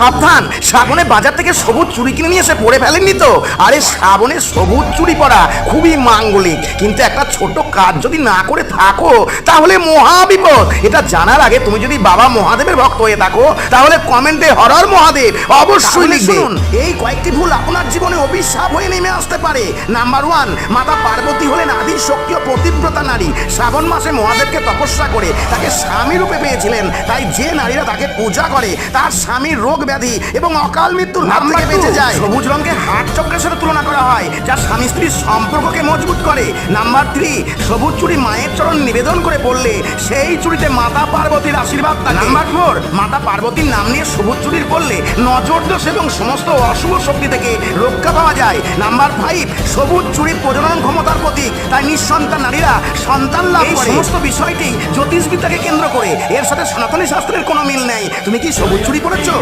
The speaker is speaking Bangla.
সাবধান শ্রাবণে বাজার থেকে সবুজ চুড়ি কিনে নিয়ে এসে পরে ফেলেননি তো? আরে শ্রাবণে সবুজ চুড়ি পরা খুবই মাঙ্গলিক কিন্তু একটা ছোট কাজ যদি না করে থাকো তাহলে মহা বিপদ। এটা জানার আগে তুমি যদি বাবা মহাদেবের ভক্ত হয়ে থাকো তাহলে কমেন্টে হরর মহাদেব অবশ্যই লিখবে। এই কয়েকটি ভুল আপনার জীবনে অভিশাপ হয়ে নেমে আসতে পারে। নাম্বার ওয়ান মাতা পার্বতী হলেন আদি শক্তি ও পতিব্রতা নারী। শ্রাবণ মাসে মহাদেবকে তপস্যা করে তাকে স্বামী রূপে পেয়েছিলেন। তাই যে নারীরা তাকে পূজা করে তার স্বামীর রোগ ব্যাধি এবং অকাল মৃত্যুর হাত থেকে বেঁচে যায়। সবুজ রঙকে হাট চক্রের সাথে তুলনা করা হয় যা স্বামী স্ত্রীর সম্পর্ককে মজবুত করে। নাম্বার থ্রি সবুজ চুড়ি মায়ের চরণ নিবেদন করে পড়লে সেই চুড়িতে মাতা পার্বতীর আশীর্বাদ থাকে। নাম্বার ফোর মাতা পার্বতীর নাম নিয়ে সবুজ চুড়ির পড়লে নজর দোষ এবং সমস্ত অশুভ শক্তি থেকে রক্ষা পাওয়া যায়। নাম্বার ফাইভ সবুজ চুড়ির প্রজনন ক্ষমতার প্রতীক তাই নিঃসন্তান নারীরা সন্তান লাভ করে। সমস্ত বিষয়টি জ্যোতিষবিদ্যাকে কেন্দ্র করে। এর সাথে সনাতনী শাস্ত্রের কোনো মিল নেই। তুমি কি সবুজ চুড়ি পড়েছো?